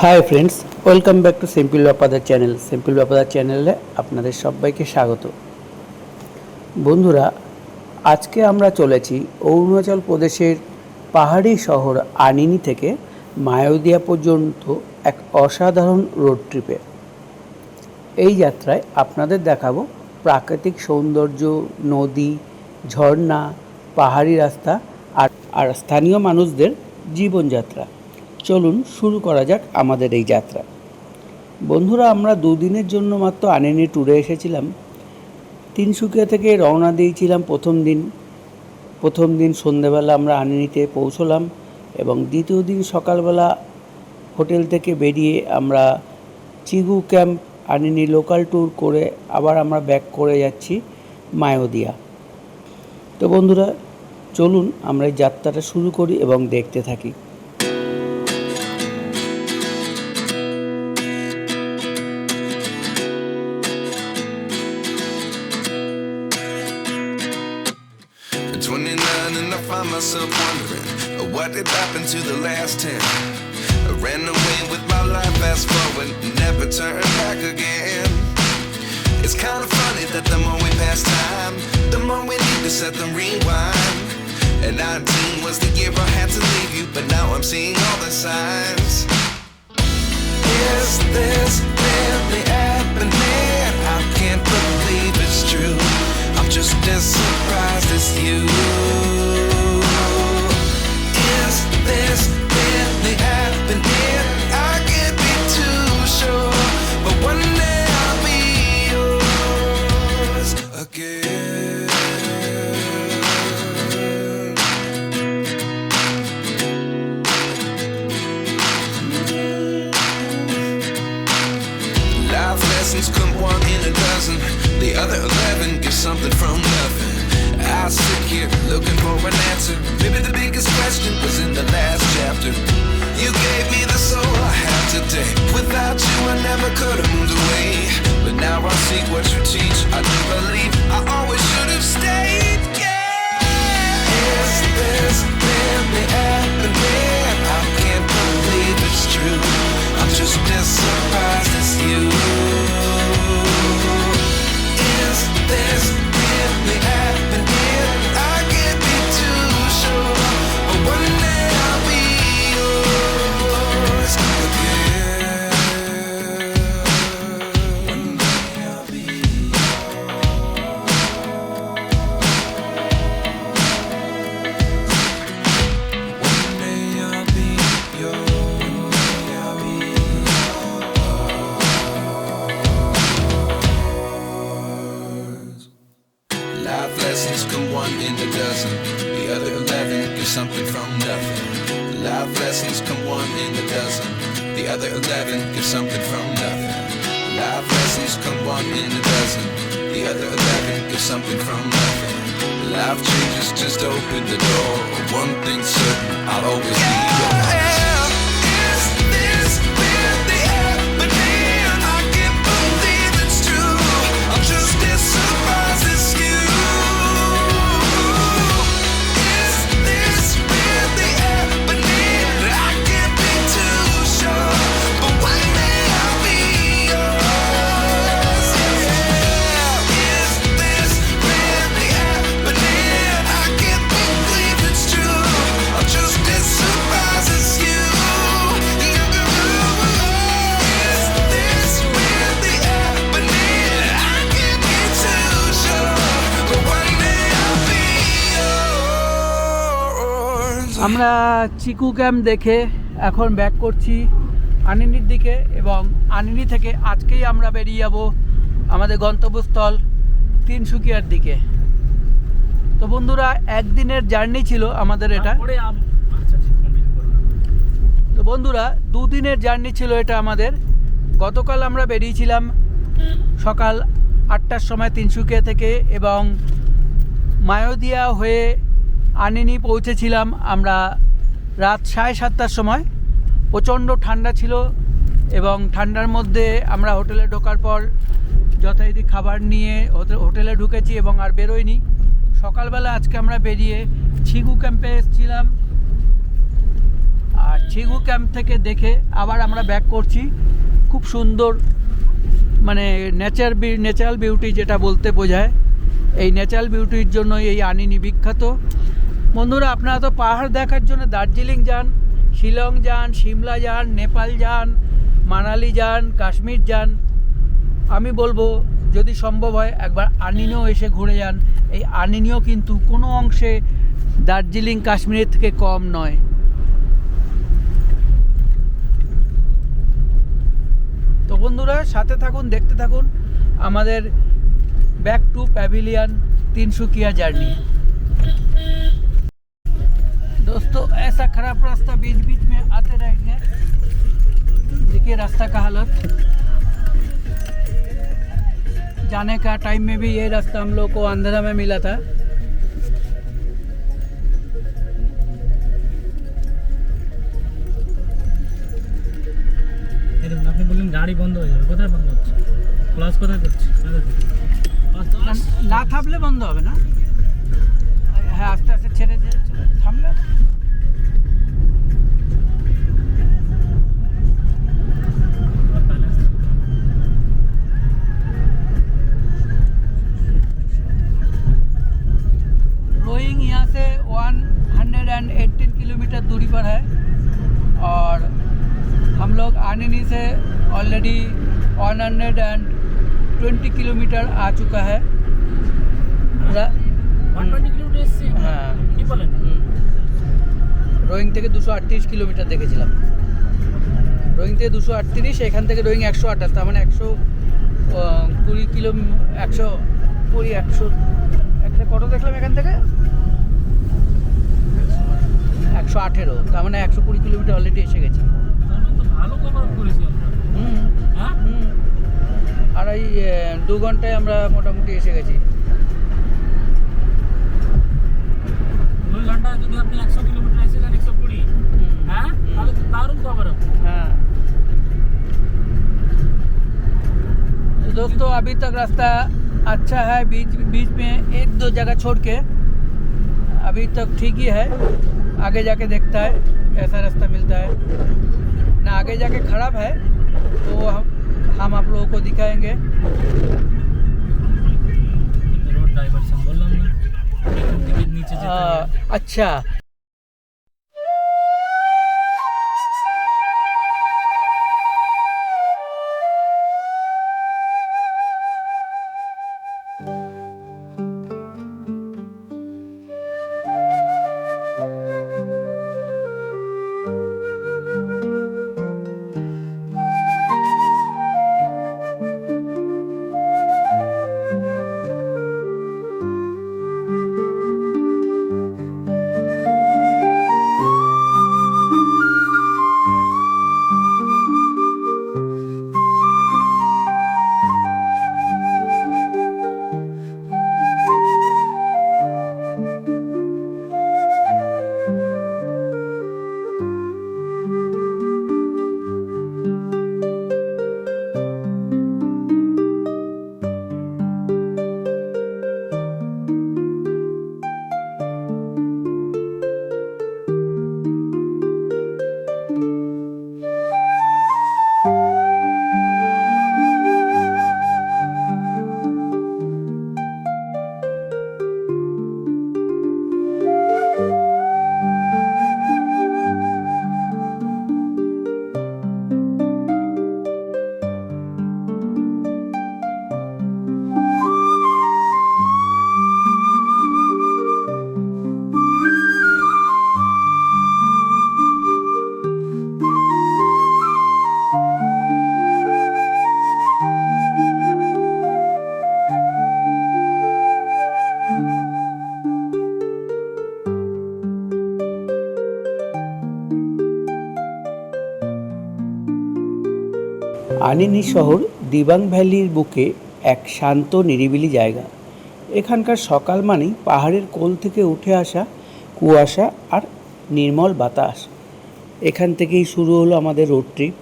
Hi friends welcome back to simple ব্যাপাদার channel simple ব্যাপাদার চ্যানেলে আপনাদের সবাইকে স্বাগত। বন্ধুরা, আজকে আমরা চলেছি অরুণাচল প্রদেশের পাহাড়ি শহর আনিনি থেকে মায়োদিয়া পর্যন্ত এক অসাধারণ রোড ট্রিপে এই যাত্রায় আপনাদের দেখাবো প্রাকৃতিক সৌন্দর্য, নদী, ঝর্ণা, পাহাড়ি রাস্তা আর আর স্থানীয় মানুষদের জীবনযাত্রা। চলুন শুরু করা যাক আমাদের এই যাত্রা। বন্ধুরা, আমরা দুদিনের জন্য মাত্র আনেনি ট্যুরে এসেছিলাম। তিনসুকিয়া থেকে রওনা দিয়েছিলাম প্রথম দিন। প্রথম দিন সন্ধেবেলা আমরা আনিনিতে পৌঁছলাম এবং দ্বিতীয় দিন সকালবেলা হোটেল থেকে বেরিয়ে আমরা চিগু ক্যাম্প আনিনি লোকাল ট্যুর করে আবার আমরা ব্যাক করে যাচ্ছি মায়োদিয়া তো বন্ধুরা, চলুন আমরা এই যাত্রাটা শুরু করি এবং দেখতে থাকি। চিকু ক্যাম্প দেখে এখন ব্যাক করছি আনিনির দিকে এবং আনিনি থেকে আজকেই আমরা বেরিয়ে যাব আমাদের গন্তব্যস্থল তিনসুকিয়ার দিকে। তো বন্ধুরা একদিনের জার্নি ছিল আমাদের এটা। আচ্ছা করুন তো বন্ধুরা দুদিনের জার্নি ছিল এটা আমাদের। গতকাল আমরা বেরিয়েছিলাম সকাল আটটার সময় তিনসুকিয়া থেকে এবং মায়োদিয়া হয়ে আনিনি পৌঁছেছিলাম আমরা রাত সাড়ে সাতটার সময়। প্রচণ্ড ঠান্ডা ছিল এবং ঠান্ডার মধ্যে আমরা হোটেলে ঢোকার পর যথারীতি খাবার নিয়ে হোটে- হোটেলে ঢুকেছি এবং আর বেরোইনি। সকালবেলা আজকে আমরা বেরিয়ে ছিগু ক্যাম্পে এসেছিলাম। আর ছিগু ক্যাম্প থেকে দেখে আবার আমরা ব্যাক করছি। খুব সুন্দর মানে নেচার ন্যাচারাল বিউটি যেটা বলতে বোঝায়। এই ন্যাচারাল বিউটির জন্য এই আনিনি বিখ্যাত। বন্ধুরা, আপনারা তো পাহাড় দেখার জন্য দার্জিলিং যান, শিলং যান, সিমলা যান, নেপাল যান, মানালি যান, কাশ্মীর যান। আমি বলব, যদি সম্ভব হয়, একবার আনিনিও এসে ঘুরে যান। এই আনিনিও কিন্তু কোনো অংশে দার্জিলিং কাশ্মীরের থেকে কম নয়। তো বন্ধুরা, সাথে থাকুন, দেখতে থাকুন। আমাদের back to pavilion Tinsukia journey. दोस्तों ऐसा खराब रास्ता बीच बीच में आते रहेंगे देखिए रास्ता का हालत जाने का टाइम में भी ये रास्ता हम लोग को अंधेरा में मिला था এই দেখুন আপনি বললেন গাড়ি বন্ধ হয়ে যাবে কোথায় বন্ধ হচ্ছে ক্লাস কোথায় করছে এই দেখুন। বাস তো আস- না থামলে বন্ধ হবে না হ্যাঁ আস্তে আস্তে ছেড়ে किलोमीटर दूरी पर है और हम लोग आनिनी से ऑलरेडी 120 किलोमीटर आ चुका है। 120 किलोमीटर से? हाँ। রোয়িং থেকে দুশো আটত্রিশ কিলোমিটার দেখেছিলাম। রোয়িং থেকে দুশো আটত্রিশ এখান থেকে রোয়িং একশো আঠাশ তার মানে একশো কুড়ি কিলো একশো কুড়ি একশো এখানে কত দেখলাম এখান থেকে? একশো আঠেরো তার মানে একশো কুড়ি কিলোমিটার অলরেডি এসে গেছি। হুম হ্যাঁ? আর এই দু ঘন্টায় আমরা মোটামুটি এসে গেছি। দুই ঘন্টায় যদি আপনি একশো हाँ? हम्म। तो हाँ। दोस्तों अभी तक रास्ता अच्छा है बीच बीच में एक दो जगह छोड़ के। अभी तक ठीक ही है। आगे जाके देखता है कैसा रास्ता मिलता है। ना आगे जाके खराब है तो हम हम आप लोगों को दिखाएँगे। रोड ड्राइवर से बोल रहा हूँ। हाँ, अच्छा। আনিনি শহর দিবাং ভ্যালির বুকে এক শান্ত, নিরিবিলি জায়গা। এখানকার সকাল মানেই পাহাড়ের কোল থেকে উঠে আসা কুয়াশা আর নির্মল বাতাস। এখান থেকেই শুরু হলো আমাদের রোড ট্রিপ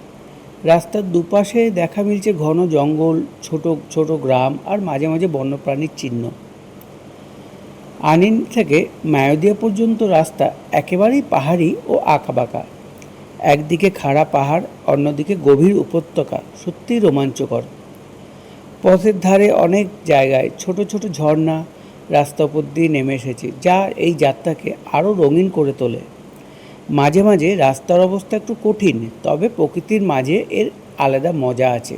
রাস্তার দুপাশে দেখা মিলছে ঘন জঙ্গল, ছোট ছোট গ্রাম আর মাঝে মাঝে বন্যপ্রাণীর চিহ্ন। আনিন থেকে মায়োদিয়া পর্যন্ত রাস্তা একেবারেই পাহাড়ি ও আঁকাবাঁকা। একদিকে খাড়া পাহাড়, অন্যদিকে গভীর উপত্যকা। সত্যিই রোমাঞ্চকর। পথের ধারে অনেক জায়গায় ছোট ছোট ঝর্ণা রাস্তা উপর দিয়ে নেমে এসেছে, যা এই যাত্রাকে আরও রঙিন করে তোলে। মাঝে মাঝে রাস্তার অবস্থা একটু কঠিন, তবে প্রকৃতির মাঝে এর আলাদা মজা আছে।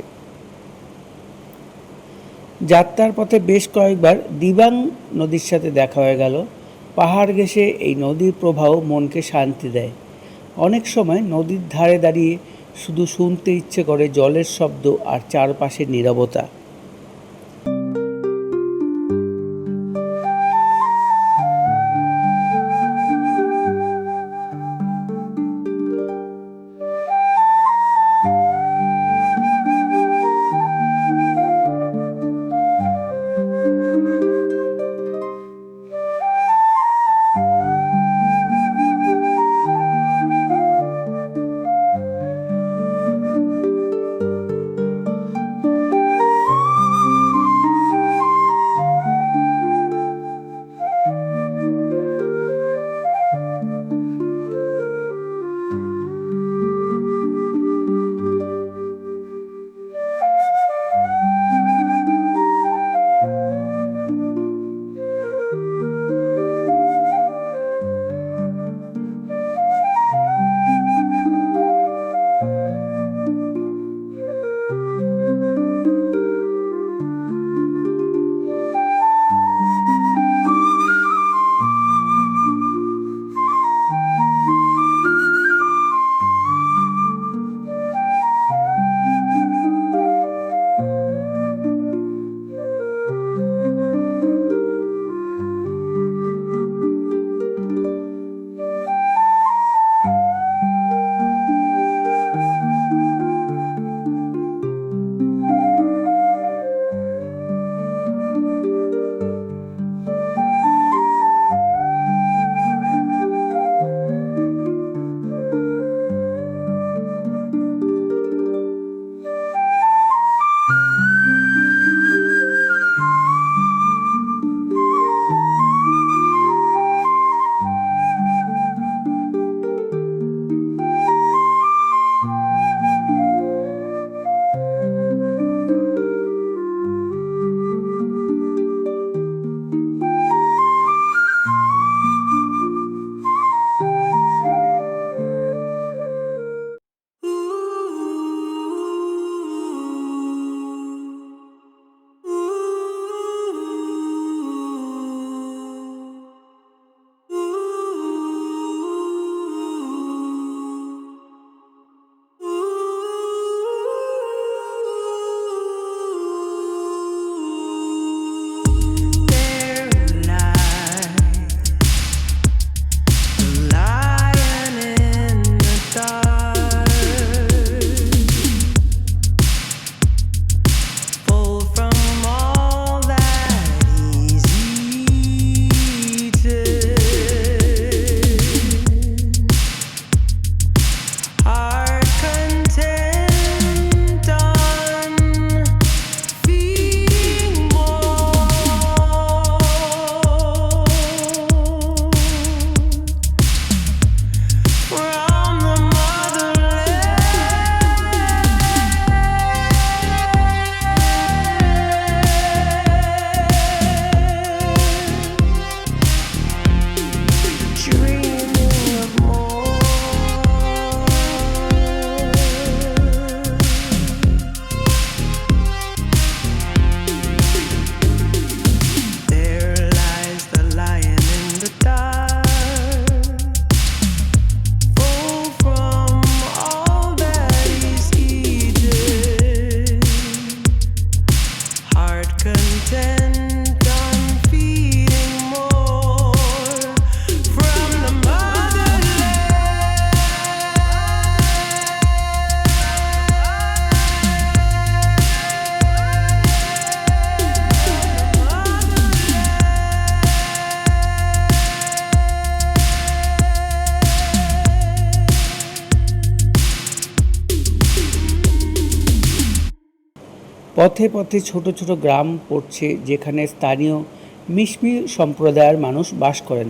যাত্রার পথে বেশ কয়েকবার দিবাং নদীর সাথে দেখা হয়ে গেল। পাহাড় ঘেঁষে এই নদীর প্রবাহ মনকে শান্তি দেয়। অনেক সময় নদীর ধারে দাঁড়িয়ে শুধু শুনতে ইচ্ছে করে জলের শব্দ আর চারপাশের নীরবতা। পথে পথে ছোট ছোট গ্রাম পড়ছে যেখানে স্থানীয় মিশমি সম্প্রদায়ের মানুষ বাস করেন।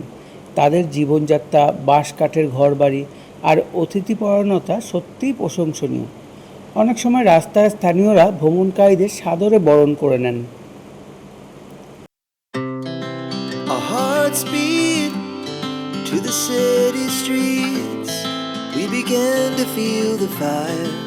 তাদের জীবনযাত্রা বাঁশ কাঠের ঘর বাড়ি আর অতিথিপরায়ণতা সত্যিই প্রশংসনীয়। অনেক সময় রাস্তায় স্থানীয়রা ভ্রমণকারীদের সাদরে বরণ করে নেন। To the city streets, we began to feel the fire.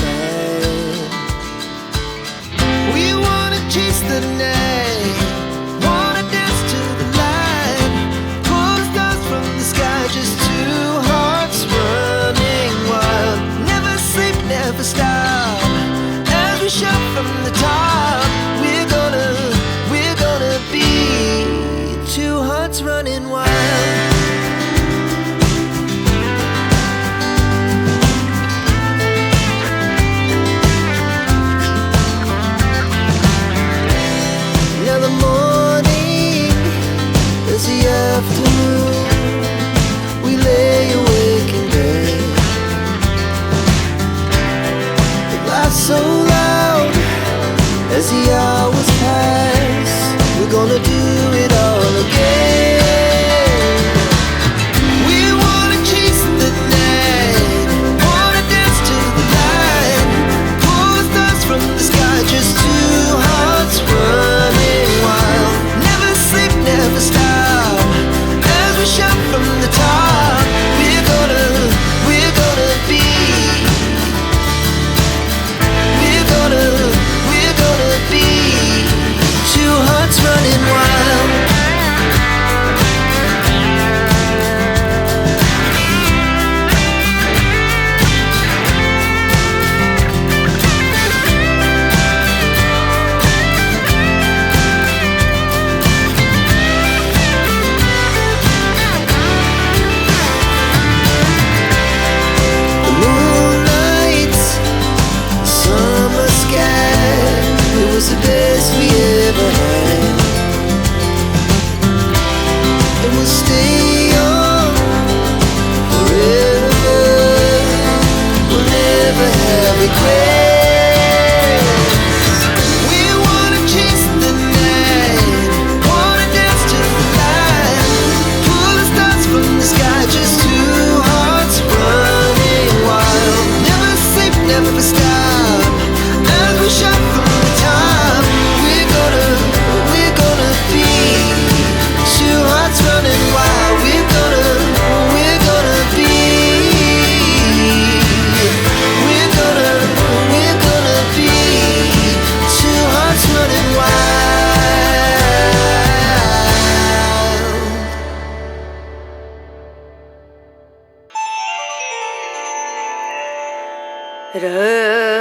Rrrr.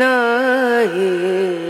नहीं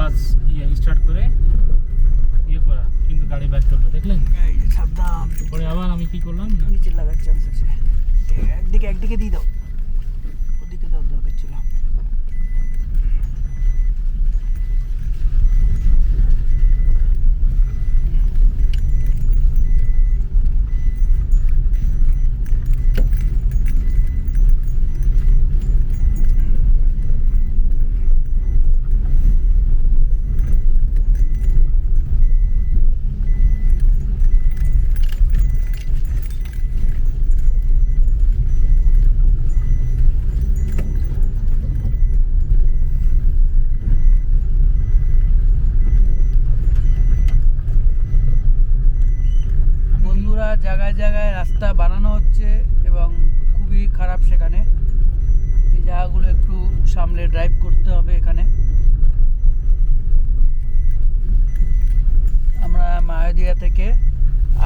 বাস ইয়ে স্টার্ট করে ইয়ে করা কিন্তু গাড়ি ব্যাক করল দেখলেন? সাবধান। পরে আবার আমি কি করলাম নিচে লাগার চান্স আছে। একদিকে একদিকে দিয়ে দাও। জায়গায় জায়গায় রাস্তা বানানো হচ্ছে এবং খুবই খারাপ সেখানে। এই জায়গাগুলো একটু সামলে ড্রাইভ করতে হবে এখানে। আমরা মায়াদিয়া থেকে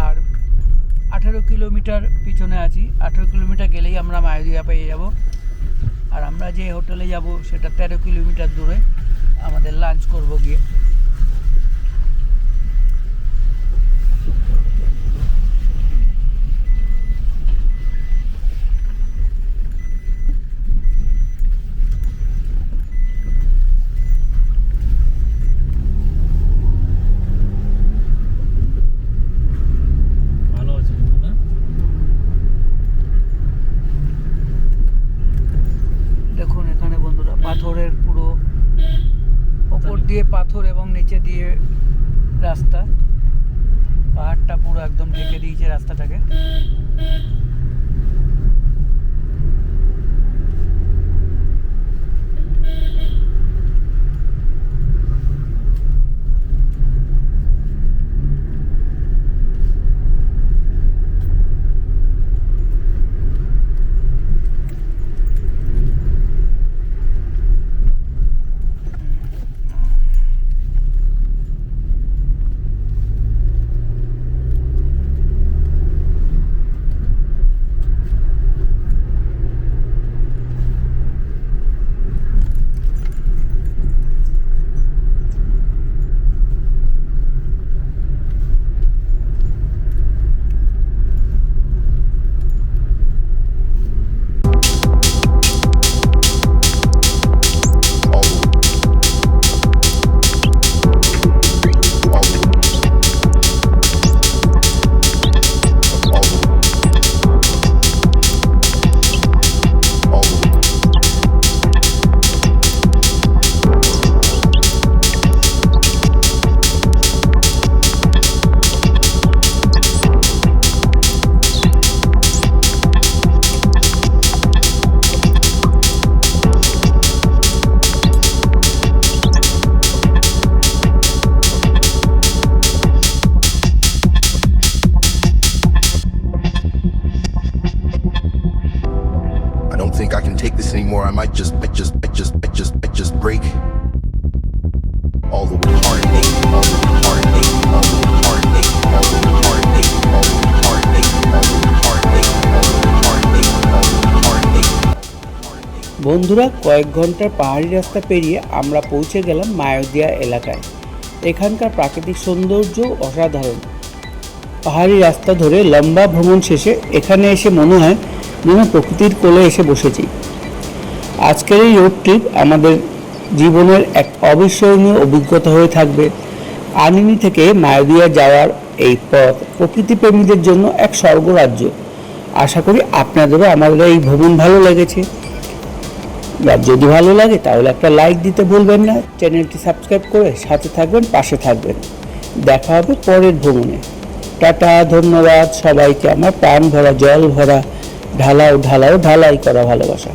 আর আঠেরো কিলোমিটার পিছনে আছি। আঠেরো কিলোমিটার গেলেই আমরা মায়াদিয়া পেয়ে যাব। আর আমরা যে হোটেলে যাব সেটা তেরো কিলোমিটার দূরে আমাদের লাঞ্চ করব গিয়ে ভালো আছে কিন্তু না দেখুন এখানে বন্ধুরা পাথরের পুরো ওপর দিয়ে পাথর এবং নিচে দিয়ে রাস্তা। পাহাড়টা পুরো একদম ঢেকে দিয়েছে রাস্তাটাকে। বন্ধুরা, কয়েক ঘণ্টার পাহাড়ি রাস্তা পেরিয়ে আমরা পৌঁছে গেলাম মায়োদিয়া এলাকায়। এখানকার প্রাকৃতিক সৌন্দর্য অসাধারণ। পাহাড়ি রাস্তা ধরে লম্বা ভ্রমণ শেষে এখানে এসে মনে হয় যেন প্রকৃতির কোলে এসে বসেছি। আজকের এই রোড ট্রিপ আমাদের জীবনের এক অবিস্মরণীয় অভিজ্ঞতা হয়ে থাকবে। আনিনি থেকে মায়োদিয়া যাওয়ার এই পথ প্রকৃতিপ্রেমীদের জন্য এক স্বর্গরাজ্য। আশা করি আপনাদেরও আমাদের এই ভ্রমণ ভালো লেগেছে। আর যদি ভালো লাগে, তাহলে একটা লাইক দিতে ভুলবেন না। চ্যানেলটি সাবস্ক্রাইব করে সাথে থাকবেন, পাশে থাকবেন। দেখা হবে পরের ভ্রমণে। টাটা, ধন্যবাদ সবাইকে। আমার প্রাণ ভরা, জল ভরা, ঢালাও ঢালাও, ঢালাই করা ভালোবাসা।